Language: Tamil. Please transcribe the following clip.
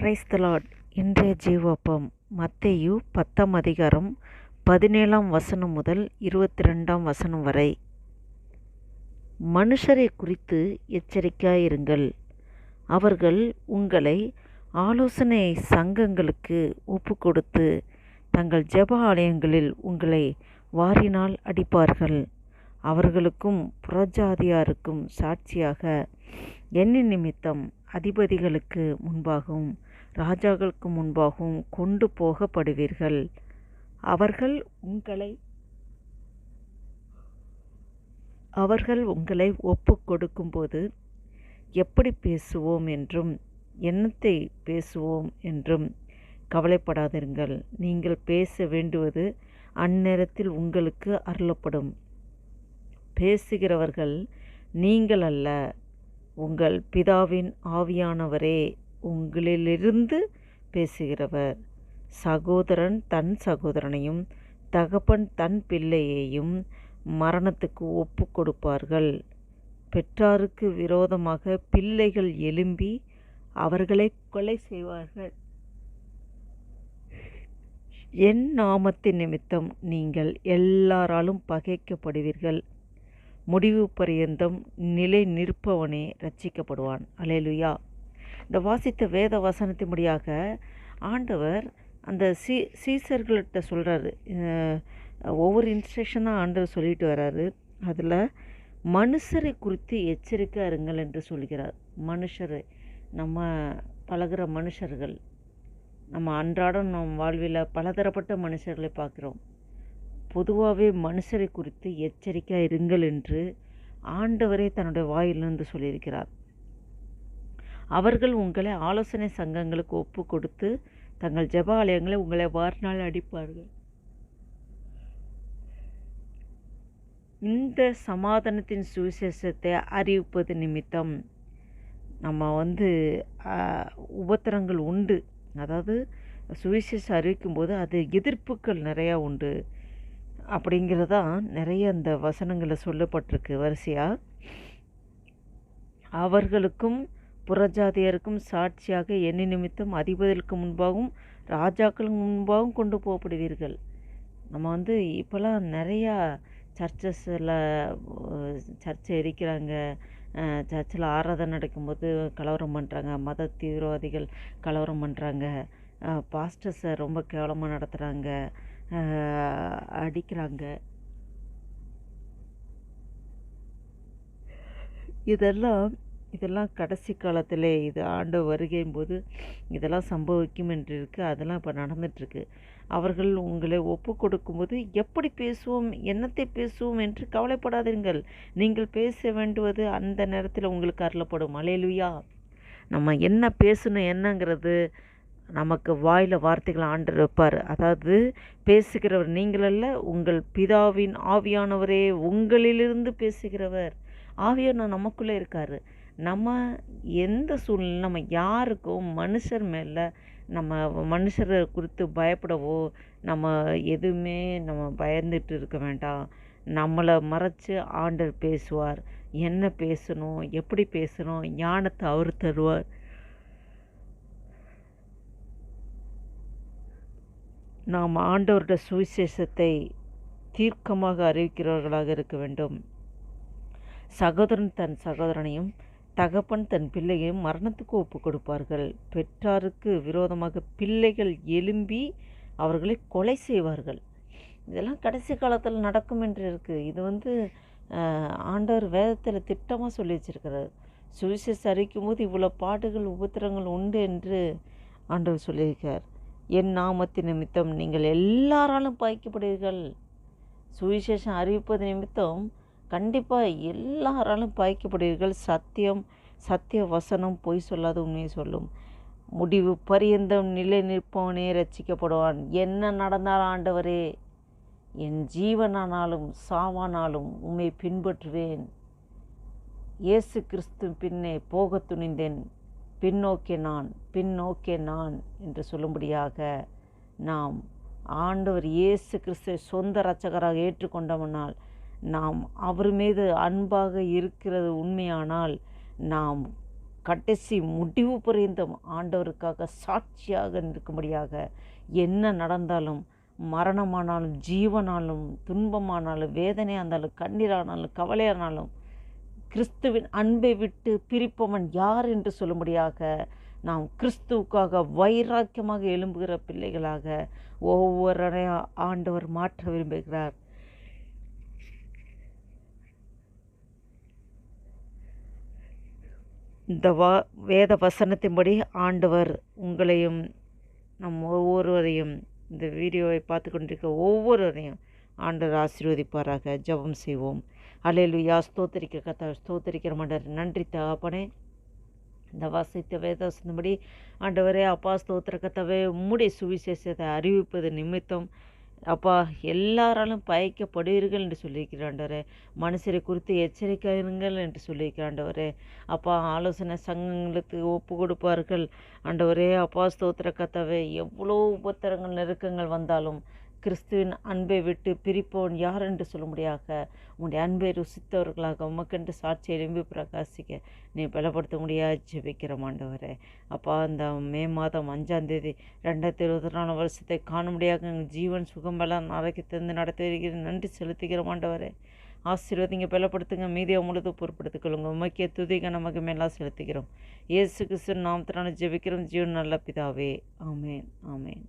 பிரைஸ் இன்றைய ஜீவப்பம் மத்தேயு பத்தாம் அதிகாரம் பதினேழாம் வசனம் முதல் இருபத்தி ரெண்டாம் வசனம் வரை. மனுஷரை குறித்து எச்சரிக்கையாயிருங்கள் அவர்கள் உங்களை ஆலோசனை சங்கங்களுக்கு ஒப்பு கொடுத்து தங்கள் ஜெப ஆலயங்களில் உங்களை வாரினால் அடிப்பார்கள். அவர்களுக்கும் புறஜாதியாருக்கும் சாட்சியாக என்ன நிமித்தம் அதிபதிகளுக்கு முன்பாகவும் ராஜாக்களுக்கு முன்பாகவும் கொண்டு போகப்படுவீர்கள். அவர்கள் உங்களை அவர்கள் உங்களை ஒப்பு கொடுக்கும்போது எப்படி பேசுவோம் என்றும் என்னத்தை பேசுவோம் என்றும் கவலைப்படாதிருங்கள். நீங்கள் பேச வேண்டுவது அந்நேரத்தில் உங்களுக்கு அருளப்படும். பேசுகிறவர்கள் நீங்கள் அல்ல உங்கள் பிதாவின் ஆவியானவரே உங்களிலிருந்து பேசுகிறவர். சகோதரன் தன் சகோதரனையும் தகப்பன் தன் பிள்ளையையும் மரணத்துக்கு ஒப்பு கொடுப்பார்கள். பெற்றாருக்கு விரோதமாக பிள்ளைகள் எழும்பி அவர்களை கொலை செய்வார்கள். என் நாமத்தின் நிமித்தம் நீங்கள் எல்லாராலும் பகைக்கப்படுவீர்கள். முடிவு பரியந்தம் நிலை நிற்பவனே ரட்சிக்கப்படுவான். அலேலுயா இந்த வாசித்த வேத வசனத்தின்படியாக ஆண்டவர் அந்த சீ சீசர்கள்ட்ட சொல்கிறாரு ஒவ்வொரு இன்ஸ்ட்ரக்ஷனாக ஆண்டவர் சொல்லிட்டு வர்றாரு அதில் மனுஷரை குறித்து எச்சரிக்கை இருங்கள் என்று சொல்கிறார். மனுஷர் நம்ம பழகிற மனுஷர்கள் நம்ம அன்றாடம் நம் வாழ்வில் பலதரப்பட்ட மனுஷர்களை பார்க்குறோம். பொதுவாகவே மனுஷரை குறித்து எச்சரிக்கையாக இருங்கள் என்று ஆண்டவரே தன்னுடைய வாயிலிருந்து சொல்லியிருக்கிறார். அவர்கள் உங்களை ஆலோசனை சங்கங்களுக்கு ஒப்பு கொடுத்து தங்கள் ஜெப ஆலயங்களை உங்களை வாரினால் அடிப்பார்கள். இந்த சமாதானத்தின் சுவிசேஷத்தை அறிவிப்பது நிமித்தம் நம்ம வந்து உபத்திரங்கள் உண்டு. அதாவது சுவிசேஷம் அறிவிக்கும்போது அது எதிர்ப்புகள் நிறையா உண்டு. அப்படிங்கிறதான் நிறைய அந்த வசனங்களில் சொல்லப்பட்டிருக்கு வரிசையாக அவர்களுக்கும் புறஜாதியருக்கும் சாட்சியாக எண்ணி நிமித்தம் அதிபதிகளுக்கு முன்பாகவும் ராஜாக்களுக்கு முன்பாகவும் கொண்டு போகப்படுவீர்கள். நம்ம வந்து இப்போல்லாம் நிறையா சர்ச்சஸில் சர்ச்சை எரிக்கிறாங்க. சர்ச்சில் ஆராதனை நடக்கும்போது கலவரம் பண்ணுறாங்க மத தீவிரவாதிகள் கலவரம் பண்ணுறாங்க பாஸ்டர்ஸை ரொம்ப கேவலமாக நடத்துகிறாங்க அடிக்கிறாங்க. இதெல்லாம் இதெல்லாம் கடைசி காலத்தில் இது ஆண்டு வருகையும் போது இதெல்லாம் சம்பவிக்கும் என்று இருக்குது அதெல்லாம் இப்போ நடந்துகிட்ருக்கு அவர்கள் உங்களை ஒப்பு கொடுக்கும்போது எப்படி பேசுவோம் என்னத்தை பேசுவோம் என்று கவலைப்படாதீர்கள். நீங்கள் பேச வேண்டுவது அந்த நேரத்தில் உங்களுக்கு அருளப்படும். அலையலுயா நம்ம என்ன பேசணும் என்னங்கிறது நமக்கு வாயில் வார்த்தைகளை ஆண்டு வைப்பார். அதாவது பேசுகிறவர் நீங்களல்ல உங்கள் பிதாவின் ஆவியானவரே உங்களிலிருந்து பேசுகிறவர். ஆவியானவர் நமக்குள்ளே இருக்கார். நம்ம எந்த சூழ்நிலை நம்ம யாருக்கும் மனுஷர் மேலே நம்ம மனுஷரை குறித்து பயப்படவோ நம்ம எதுவுமே நம்ம பயந்துட்டு இருக்க வேண்டாம். நம்மளை மறைச்சி ஆண்டர் பேசுவார். என்ன பேசணும் எப்படி பேசணும் ஞானத்தை அவர் தருவார். நாம் ஆண்டவருடைய சுவிசேஷத்தை தீர்க்கமாக அறிவிக்கிறவர்களாக இருக்க வேண்டும். சகோதரன் தன் சகோதரனையும் தகப்பன் தன் பிள்ளையை மரணத்துக்கு ஒப்பு கொடுப்பார்கள். பெற்றாருக்கு விரோதமாக பிள்ளைகள் எழும்பி அவர்களை கொலை செய்வார்கள். இதெல்லாம் கடைசி காலத்தில் நடக்கும் என்று இருக்குது இது வந்து ஆண்டவர் வேதத்தில் திட்டமாக சொல்லி வச்சிருக்கிறார். சுவிசேஷ அறிவிக்கும் போது இவ்வளோ பாடுகள் உபத்திரங்கள் உண்டு என்று ஆண்டவர் சொல்லியிருக்கார் என் நாமத்தின் நிமித்தம் நீங்கள் எல்லாராலும் பாய்க்கப்படுவீர்கள். சுவிசேஷம் அறிவிப்பது நிமித்தம் கண்டிப்பாக எல்லாராலும் பாய்க்கப்படுவீர்கள் சத்தியம் சத்திய வசனம் பொய் சொல்லாத உண்மையை சொல்லும். முடிவு பரியந்தம் நிலை நிற்பவனே ரச்சிக்கப்படுவான் என்ன நடந்தாலும் ஆண்டவரே? என் ஜீவனானாலும் சாவானாலும் உண்மை பின்பற்றுவேன். இயேசு கிறிஸ்து பின்னே போக துணிந்தேன். பின்னோக்கே நான் பின்னோக்கே நான் என்று சொல்லும்படியாக நாம் ஆண்டவர் இயேசு கிறிஸ்துவை சொந்த இரட்சகராக ஏற்றுக்கொண்டோம்னால் நாம் அவர் மீது அன்பாக இருக்கிறது உண்மையானால் நாம் கடைசி முடிவு பரியந்தம் ஆண்டவருக்காக சாட்சியாக நிற்கும்படியாக என்ன நடந்தாலும் மரணமானாலும் ஜீவனாலும் துன்பமானாலும் வேதனையாக இருந்தாலும் கண்ணீரானாலும் கவலையானாலும் கிறிஸ்துவின் அன்பை விட்டு பிரிப்பவன் யார் என்று சொல்லும்படியாக நாம் கிறிஸ்துவுக்காக வைராக்கியமாக எழும்புகிற பிள்ளைகளாக ஒவ்வொரு ஆண்டவர் மாற்ற விரும்புகிறார். இந்த வா வேத வசனத்தின்படி ஆண்டவர் உங்களையும் நம் ஒவ்வொருவரையும் இந்த வீடியோவை பார்த்து கொண்டிருக்க ஒவ்வொருவரையும் ஆண்டவர் ஆசீர்வதிப்பாராக. ஜெபம் செய்வோம். அலையலுயா ஸ்தோத்தரிக்க கத்தா ஸ்தோத்தரிக்கிற மாட்டார் நன்றி தகப்பனே. இந்த வாசித்த வேதவசனபடி ஆண்டவரே அப்பா ஸ்தோத்திர கத்தாவே உம்முடைய சுவிசேஷத்தை அறிவிப்பது நிமித்தம் அப்பா எல்லாராலும் பயக்கப்படுவீர்கள் என்று சொல்லியிருக்கிறாண்டவர் மனுஷரை குறித்து எச்சரிக்கைங்கள் என்று சொல்லியிருக்கிறாண்டவர் அப்பா ஆலோசனை சங்கங்களுக்கு ஒப்பு கொடுப்பார்கள். ஆண்டவரே அப்பா ஸ்தோத்திர கத்தவை எவ்வளோ உபத்திரங்கள் நெருக்கங்கள் வந்தாலும் கிறிஸ்துவின் அன்பை விட்டு பிரிப்போன் யார் என்று சொல்ல முடியாக உன்னுடைய அன்பை ருசித்தவர்களாக உமக்கென்று சாட்சியை எழும்பி பிரகாசிக்க நீ பலப்படுத்த முடியாது. ஜெபிக்கிற மாண்டவரே அப்பா இந்த மே மாதம் அஞ்சாந்தேதி ரெண்டாயிரத்தி இருபத்தி நாலு வருஷத்தை காண முடியாத எங்கள் ஜீவன் சுகம்பெல்லாம் நாளைக்கு தந்து நடத்தி வருகிற நன்றி செலுத்துகிற மாண்டவரே ஆசீர்வதிங்க பலப்படுத்துங்க. மீதியை முழுது பொறுப்படுத்திக் கொள்ளுங்க உமக்கிய துதிக நமக்கு மேலாம் செலுத்துகிறோம். இயேசு கிறிஸ்து நாமத்தினால ஜெபிக்கிறோம். ஜீவன் நல்ல பிதாவே. ஆமேன். ஆமேன்.